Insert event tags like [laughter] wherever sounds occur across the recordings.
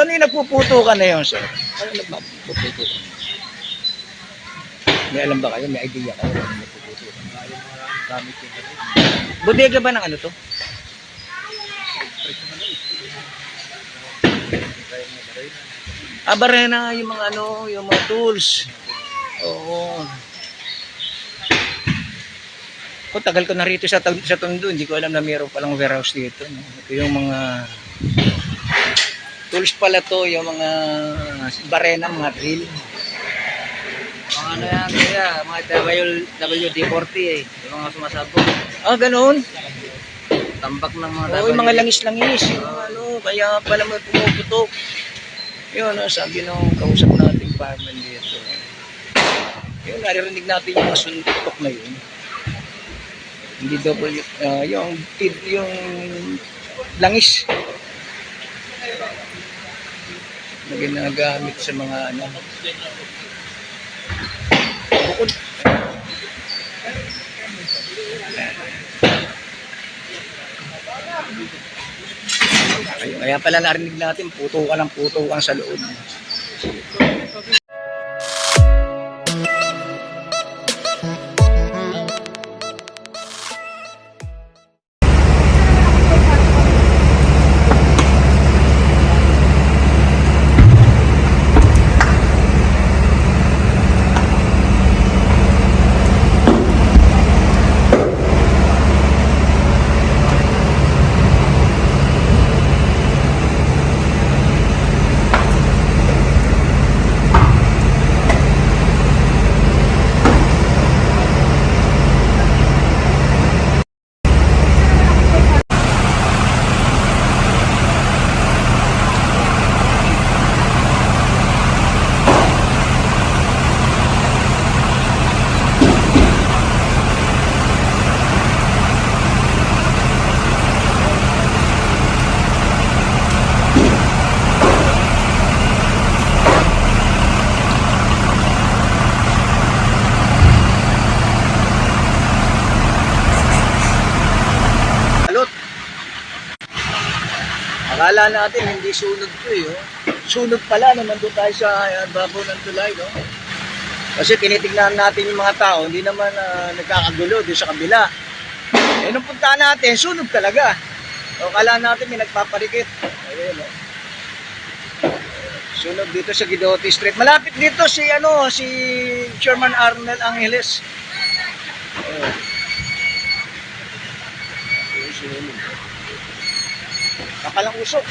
Ano yung nagpuputo ka na yun, sir? Ano nagpuputo ka? May alam ba kayo? May idea kayo? Ano nagpuputo ka? Gamit yung. Bodega ba ng ano to? Ah, barena, yung mga ano, yung mga tools. Oo. Ko tagal ko na rito sa sa Tondo, hindi ko alam na mayroon palang warehouse dito. No? Ito yung mga tools pala to, yung mga barena, mga drill. Mga ano yan, kaya, mga W, WD-40 eh. Yung mga sumasabog. Ah, ganun. Tambak ng mga Oo, yung mga langis-langis. Yung ano, kaya pala may pumuputok. Yun, ano, sabi nung kausap nating fireman dito. Yun, naririnig natin yung mga suntok na yun. Hindi double, ah, yung, yung langis. Na ginagamit sa mga ano. Bukod. Ayun, kaya pala narinig natin, putukan ng putukan sa loob. Akala natin hindi sunod to eh. Oh. Sunod pala nung nandun tayo sa uh, babaw ng tulay. No? Kasi tinitignan natin yung mga tao, hindi naman ah, nagkakagulo doon sa kabila. Eh nung punta natin, sunod talaga. O kala natin may nagpaparikit. Ayun, oh. Sunod dito sa Guidote Street. Malapit dito si ano, si Chairman Arnel Angeles. Ayun, Nakalang usok.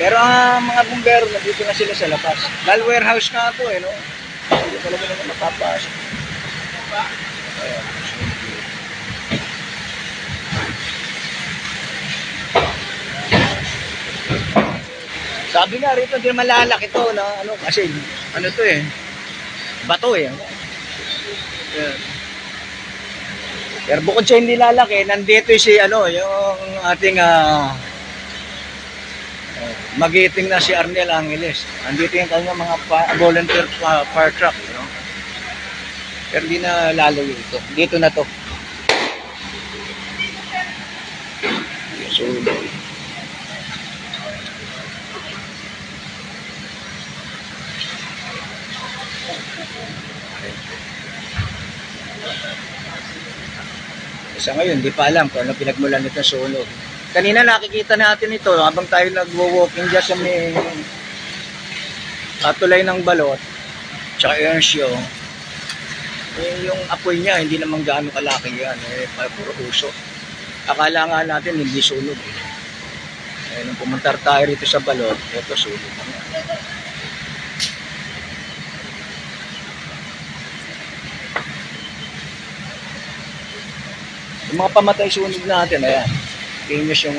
Pero ang mga bumbero, nandito na sila sa labas. Dahil warehouse nga ito eh, no? Hindi talaga naman napapasok. Sabi nga rito, hindi naman lalaki ito, no? Ano, kasi, ano to eh, bato eh. Ayan. Pero bukod sa hindi lalaki, nandito si ano, yung ating ah uh, magiting na si Arnel Angeles. Nandito yung kanya mga pa, volunteer pa, fire truck, you know? Pero hindi na lalayo ito. Dito na to. So, sa ngayon, di pa alam kung ano pinagmulan nito sunog. Kanina nakikita natin ito habang tayo nagwo-walking dyan sa may katulay ng balot tsaka Ernstio. Eh, yung apoy niya, hindi naman gaano kalaki yan. Eh, pa- puro uso. Akala nga natin hindi sunog. Eh. Eh, nung pumunta tayo rito sa balot, ito sunog. Yung mga pamatay sunog natin, ayan. Kinis yung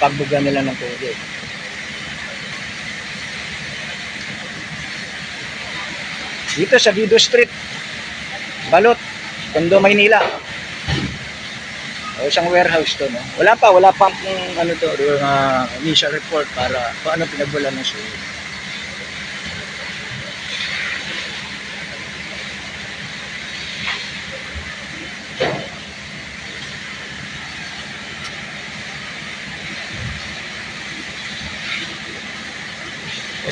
pagbuga nila ng tubig. Dito sa Guido Street, Balot, Tondo, Maynila. O isang warehouse to, no? Wala pa, wala pa mm, ano to, uh, initial report para kung ano pinagbulan ng sunog.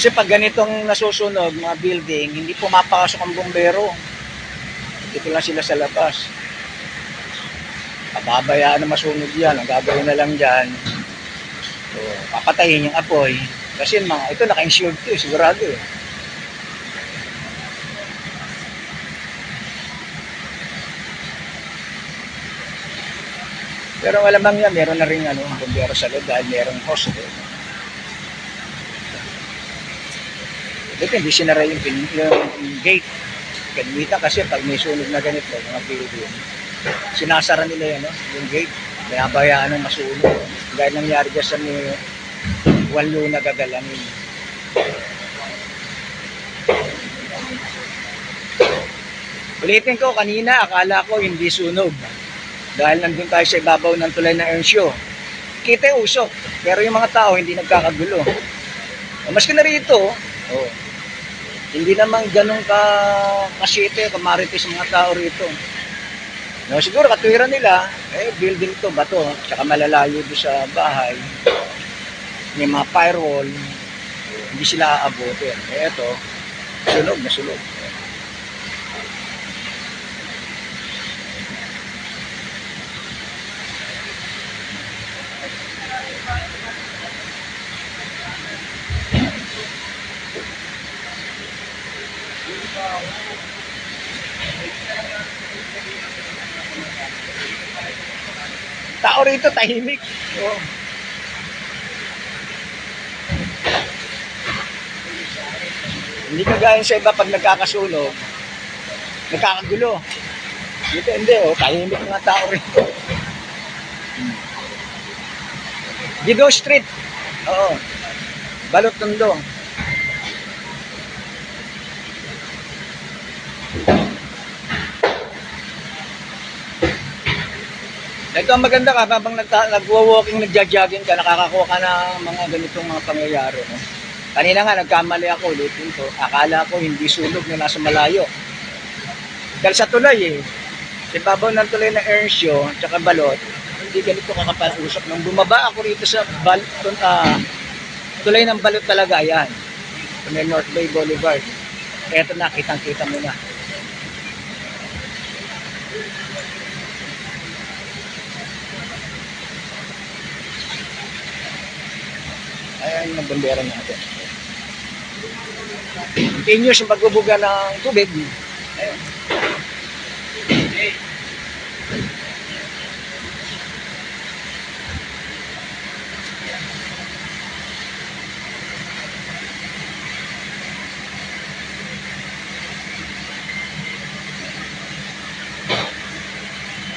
Kasi pag ganitong nasusunog, mga building, hindi pumapasok ang bombero. Dito lang sila sa labas. Pababayaan na masunog yan. Ang gagawin na lang dyan, so, papatayin yung apoy. Kasi yung mga, ito naka-insured to, eh, sigurado eh. Pero malamang yan, meron na rin ano, bombero sa loob dahil merong hose. Eh. Hindi sinara yung, pin- yung gate. Kanita kasi pag may sunog na ganito, mga building, sinasara nila yan, no? yung gate. Binabayaan ng masunog. Dahil nangyari dyan sa may walo na gagalanin. Ulitin ko, kanina akala ko hindi sunog. Dahil nandun tayo sa ibabaw ng tulay ng Erncio. Kita usok, pero yung mga tao hindi nagkakagulo. O, maski na rito, oh, hindi naman ganun ka kasite, kamarites ang mga tao rito. No, siguro katwiran nila, eh, building to, bato, tsaka malalayo doon sa bahay. May mga firewall, hindi sila aabutin. Eh, eto, sunog na sunog. Tao rito, tahimik. Oh. Hindi kagaya sa iba pag nagkakasunog, nagkakagulo. Dito hindi, oh, tahimik mga tao rito. Hmm. Gido Street. Oo. Balot Tondo. Ito ang maganda ka, habang nagwa-walking, nagja-jogging ka, nakakakuha ka ng mga ganitong mga pangyayari. No? Kanina nga, nagkamali ako, ulitin ko. Akala ko hindi sunog na nasa malayo. Dahil sa tulay eh. Sa ibabaw ng tulay ng Erncio, tsaka Balot, hindi ganito kakapal usok. Nung bumaba ako rito sa bal tun, ah, tulay ng Balot talaga, yan. May North Bay Boulevard. Eto na, kitang-kita mo na. Ayan yung bandera natin. Continuous yung pagbubuga ng tubig. Ayan.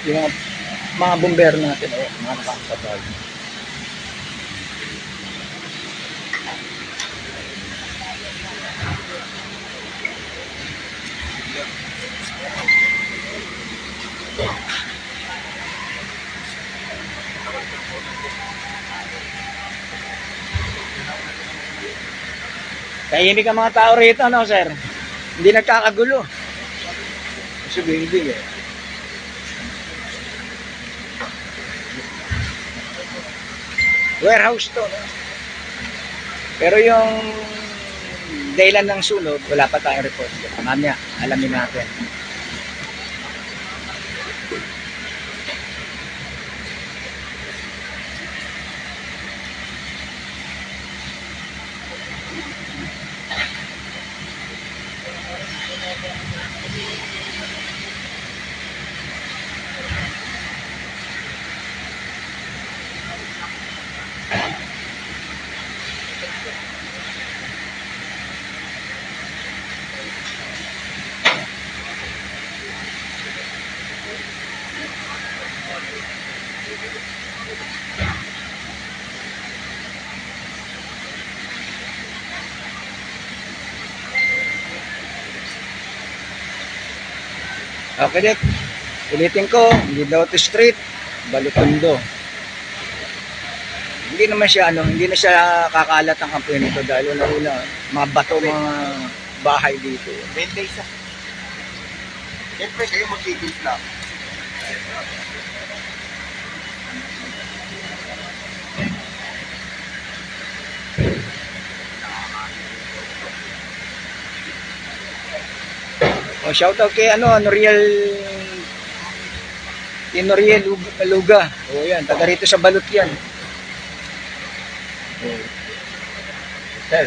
Yung mga, mga bumbero natin, oh, mga nakakapag. Tahimik ang mga tao rito, no, sir? Hindi nagkakagulo. Kasi building eh. Warehouse to, no? Pero yung dahilan ng sunog, wala pa tayong report. Mamaya, alamin natin. Okay, Dick. Ulitin ko, Lidauto Street, Balutondo. Hindi naman siya, ano, hindi na siya kakalat ang kampuyan nito dahil una-una, mga bato, mga bahay dito. 20 isa. Siyempre kayo magtitimpla. O, shoutout kay ano, Noriel Noriel Lug- Luga. O yan, taga rito sa Balot yan. Sir.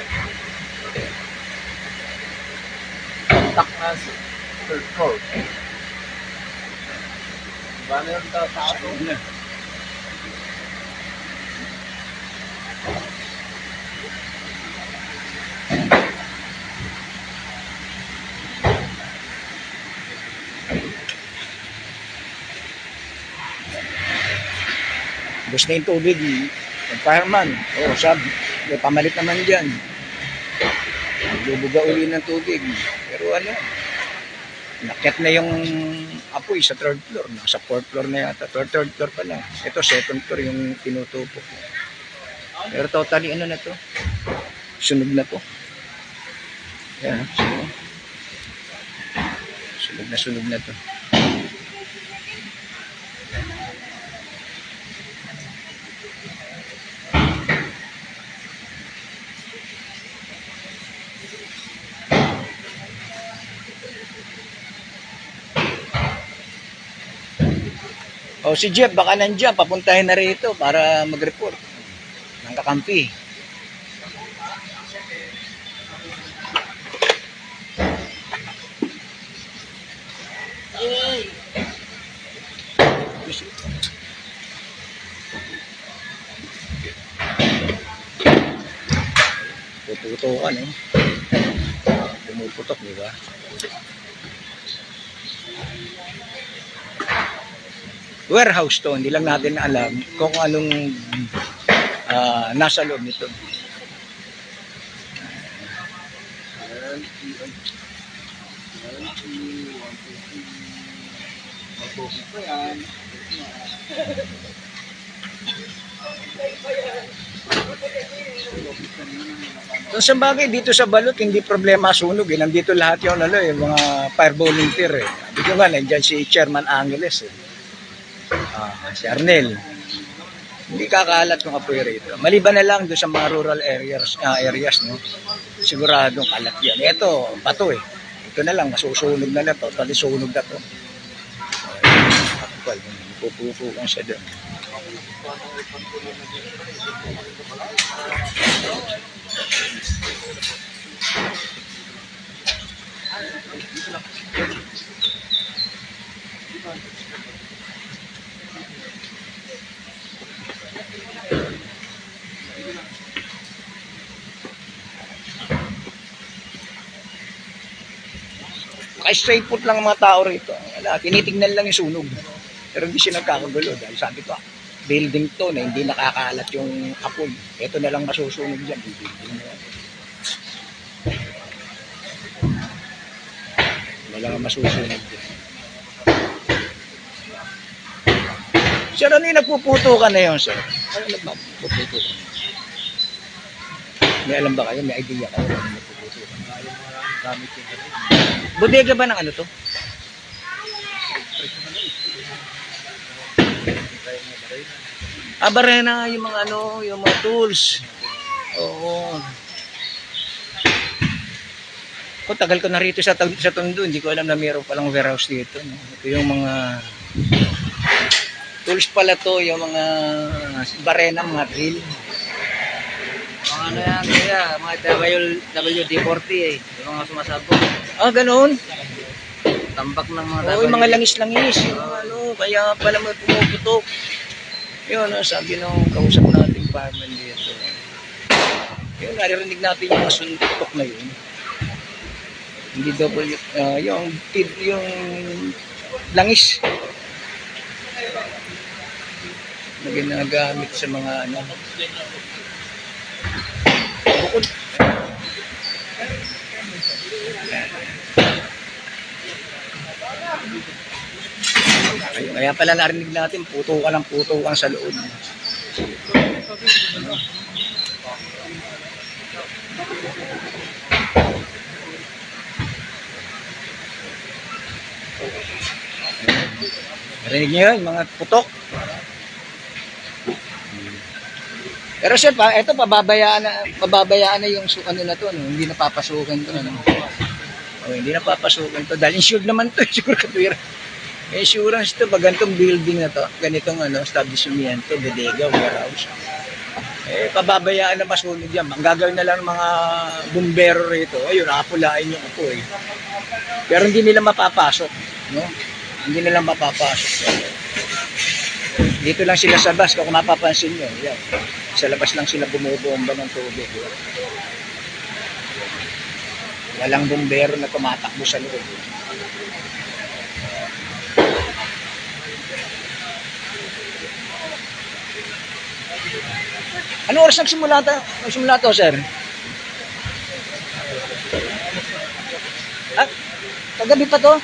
Contact us. Third floor. Paano yung tao? Bus na yung tubig. Yung fireman. O, sab. May pamalit naman dyan. Bubuga uli ng tubig. Pero ano, nakyat na yung apoy sa third floor. Nasa fourth floor na yata. Third, third floor pa lang. Ito, second floor yung tinutupok. Pero totally ano na to. Sunog na to. Yan, sunog. Sunog na sunog na to. O si Jeff, baka nandiyan, papuntahin na rito para mag-report ng kakampi. Pututukan eh. Pumuputok, di ba? Warehouse to, hindi lang natin alam kung anong ah, nasa loob nito. So, sa bagay, dito sa balot, hindi problema sunog. Eh. Nandito lahat yung, ano, yung mga fire volunteer. Eh. Dito nga, nandiyan si Chairman Angeles. Eh. Si Arnel. Hindi kakalat yung apoy rito. Maliban na lang doon sa mga rural areas, ah, areas no? Siguradong kalat yan. Ito, bato eh. Ito na lang, masusunog na na to. Tali sunog na to. Actual, pupupukan siya doon. Naka-straight foot lang ang mga tao rito. Wala, tinitingnan lang yung sunog. Pero hindi siya nagkakagulo dahil sabi ko, building to na hindi nakakalat yung apoy. Ito na lang masusunog dyan. Building na yan. Wala lang ang masusunog dyan. Sir, ano yung nagpuputo ka na yun, sir? Ano nagpuputo ka? May alam ba kayo? May idea kayo? Gamit yung ganun. Bodega ba ng ano to? Ah, barena, yung mga ano, yung mga tools. Oo. Ko tagal ko na rito sa sa Tondo, hindi ko alam na mayroon palang warehouse dito. No? Ito yung mga tools pala to, yung mga barena, mga drill. Mga ano yan, kaya, mga WL, WD-40 eh. Yung mga sumasabog. Ah, ganun. Tambak ng mga Oo, yung mga langis-langis. Yung ano, kaya pala may pumuputok. Yun, ah, sabi nung kausap nating fireman dito. Yun, naririnig natin yung mga suntok na yun. Hindi double, ah, yung, yung langis na ginagamit sa mga ano. Bukod, kaya pala narinig natin, puto ka ng puto kang sa loob. Narinig niyo yun, mga putok. Pero sir, pa, ito pababayaan na, pababayaan na yung ano na to, no? hindi napapasukan to. Ano? O, hindi na papasukin to. Dahil insured naman to, [laughs] siguro katwira. Insurance to, pag building na to, ganitong ano, establishment, bodega, warehouse. Eh, pababayaan na masunog yan. Ang gagawin na lang ng mga bumbero rito, ayun, nakapulain yung upo eh. Pero hindi nila mapapasok, no? Hindi nila mapapasok. Dito lang sila sa bus, kung mapapansin nyo, yan. Sa labas lang sila bumubomba ng tubig. Walang bumbero na tumatakbo sa loob. Ano oras nagsimula to, nagsimula to, sir? Ah, kagabi pa to?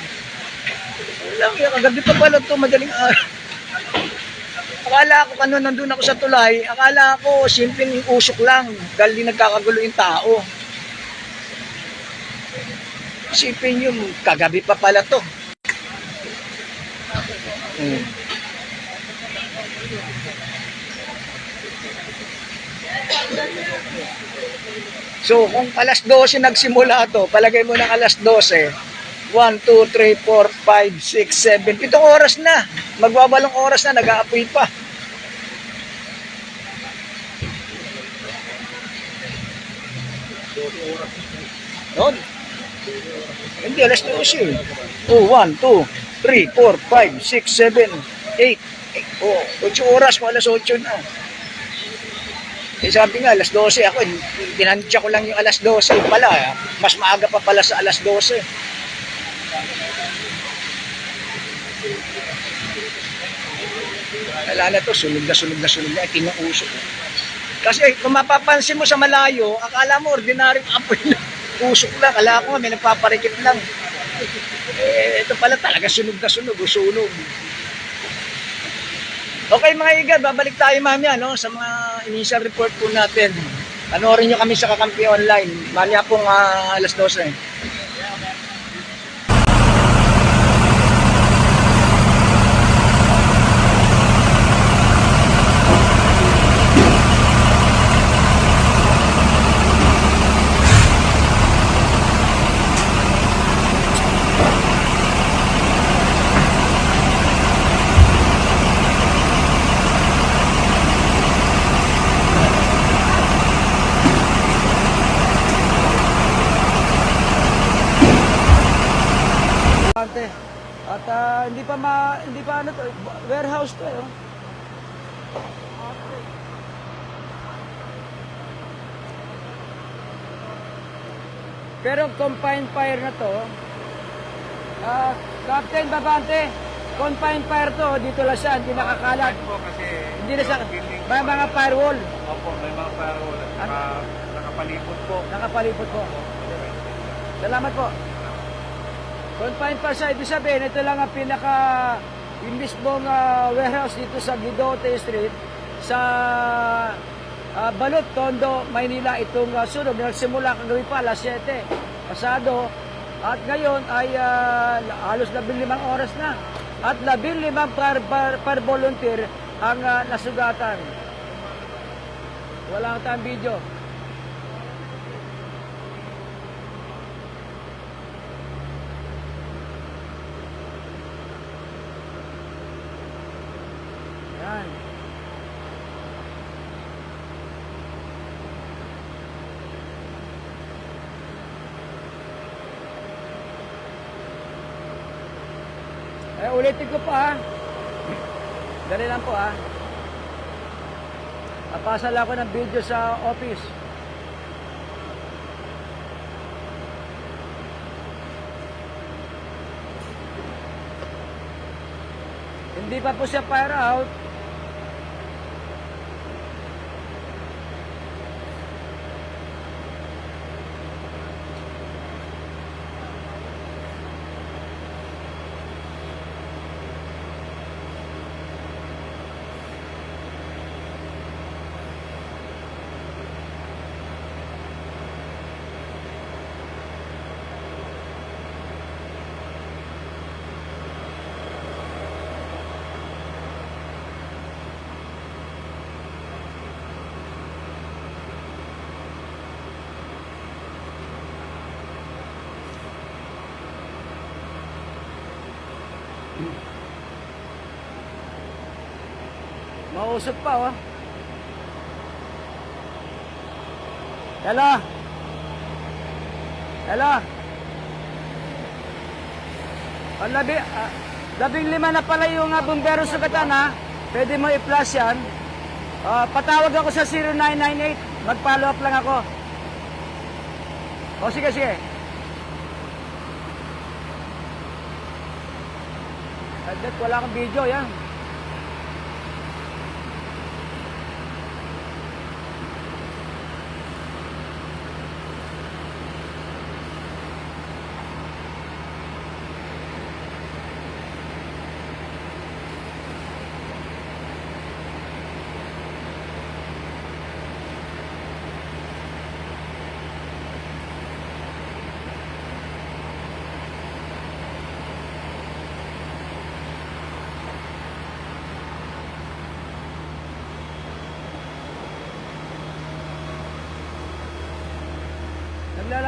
Wala, kagabi pa pala to, madaling araw. Akala ko ano, nandun ako sa tulay, akala ko simpleng usok lang dahil di nagkakagulo yung tao. Isipin yung kagabi pa pala to. Hmm. So, kung alas 12 nagsimula to, palagay mo ng alas 12, 1, 2, 3, 4, 5, 6, 7, pitong oras na. Magwawalong oras na, nag-aapoy pa. Yun. Hindi, alas 12. Oh, 1, 2, 3, 4, 5, 6, 7, 8. Oh, 8 oras kung alas 8 na. Eh sabi nga, alas 12 ako, tinansya ko lang yung alas 12 pala. Mas maaga pa pala sa alas 12. Wala na to, sunog na sunog na sunog na, kinuusok. Kasi kung mapapansin mo sa malayo, akala mo ordinary [laughs] apoy lang. Usok lang, akala ko may nagpaparikit lang. Eh, ito pala talaga sunog na sunog, sunog. Okay mga igad, babalik tayo mamaya no, sa mga initial report po natin. Panoorin nyo kami sa Kakampi Online. Mamaya pong ah, alas 12. Ante. At ah, hindi pa ma hindi pa ano to, warehouse to eh. oh. Pero confined fire na to. Ah, Captain Babante, confined fire to, dito lang siya, hindi nakakalat. po kasi Hindi na siya, may mga firewall, opo, may mga firewall at saka nakapalipot po. nakapalipot po. Salamat po. Confined fire siya, ibig sabihin, ito lang ang pinaka, yung mismong ah, warehouse dito sa Guidote Street, sa ah, Balot, Tondo, Maynila, itong uh, sunog. Nagsimula kagabi pa, alas 7, pasado. At ngayon ay ah, halos 15 oras na. At 15 per, per, per volunteer ang ah, nasugatan. Wala tayong video. Yan. Eh, ulitin ko pa ha. Dali lang po ha. Papasa lang ako ng video sa office. Hindi pa po siya fire out. Mausog pa, oh. Hello? Hello? Oh, labi, ah, labing lima na pala yung uh, bumbero sa katana. Pwede mo i-flash yan. Uh, patawag ako sa 0998. Mag-follow up lang ako. O sige, sige. Agad, wala kang video, yan.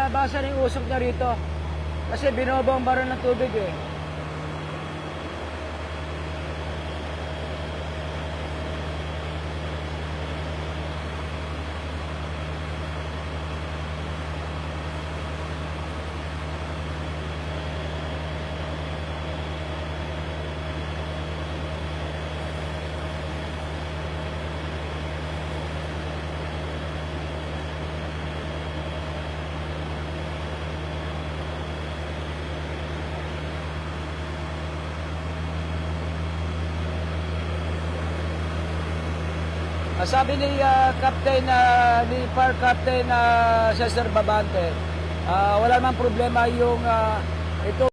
Naglalabasan yung usok niya rito. Kasi binobomba rin ng tubig eh. Sabi ni ah, Captain na ni Fire Captain na Cesar Babante, ah, wala namang problema yung ah, ito